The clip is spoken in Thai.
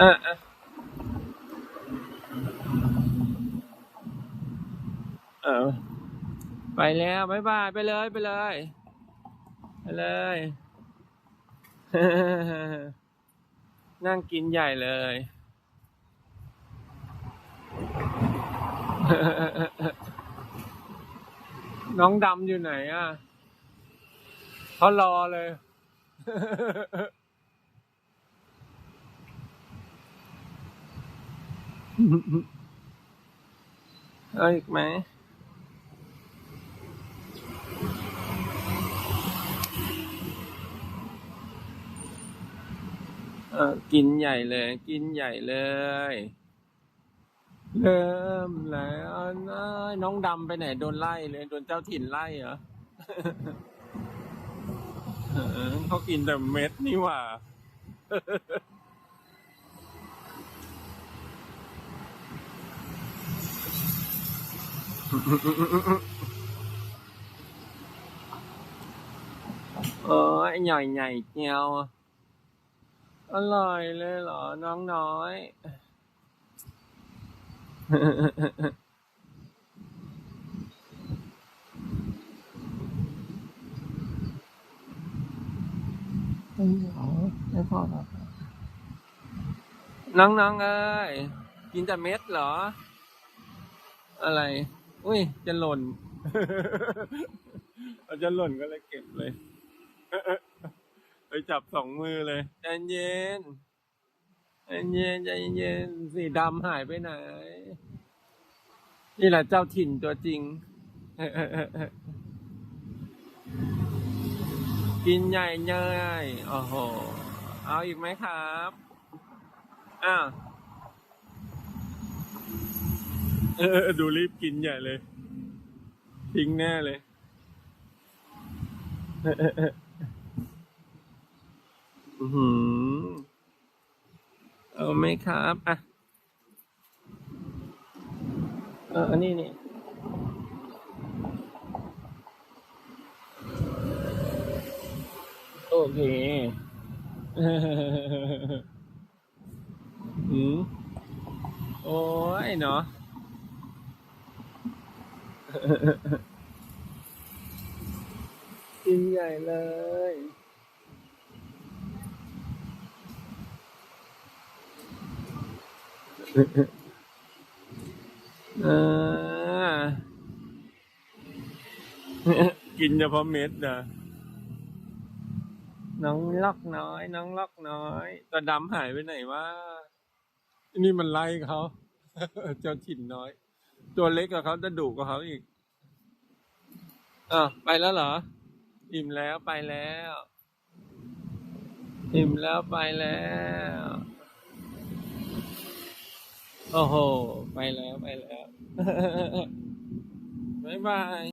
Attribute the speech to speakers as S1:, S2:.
S1: อะอะเออ ไปแล้วบายบายไปเลยไปเลย ไปเลย นั่งกินใหญ่เลยน้องดำอยู่ไหนอะเขารอเลย เอาอีกไหมเออกินใหญ่เลย กินใหญ่เลย เริ่มแล้วเอ้ยน้องดำไปไหนโดนไล่เลย โดนเจ้าถิ่นไล่เหรอเออเขากินแต่เม็ดนี่หว่า เออไอ้ใหญ่ใหญ่เจียวอร่อยเลยเหรอ น้องน้อย ไม่เหรอไม่พอหรอกน้องๆเอ้ยกินแต่เม็ดเหรอ อะไร อุ้ย จะหล่น เอาจะหล่นก็เลยเก็บเลย ไปจับสองมือเลยใจเย็นใจเย็นใจเย็นสีดำหายไปไหน นี่แหละเจ้าถิ่นตัวจริง กินใหญ่เนยโอ้โห เอาอีกไหมครับ อ้าว เออ ดูรีบกินใหญ่เลย ทิ้งแน่เลย อือหือ เอาไหมครับ อะ เออ อันนี้นี่โอเคอืมโอ้ยเนาะ กินใหญ่เลยเออกินเฉพาะเม็ดนะน้องล็อกน้อย น้องล็อกน้อยตัวดำหายไปไหนวะนี่มันไล่เขา เจ้าถิ่นน้อย ตัวเล็กกว่าเขาจะดุกว่าเขาอีกอะไปแล้วเหรอ อิ่มแล้วไปแล้ว อิ่มแล้วไปแล้วโอ้โห ไปแล้ว ไปแล้ว บ๊ายบาย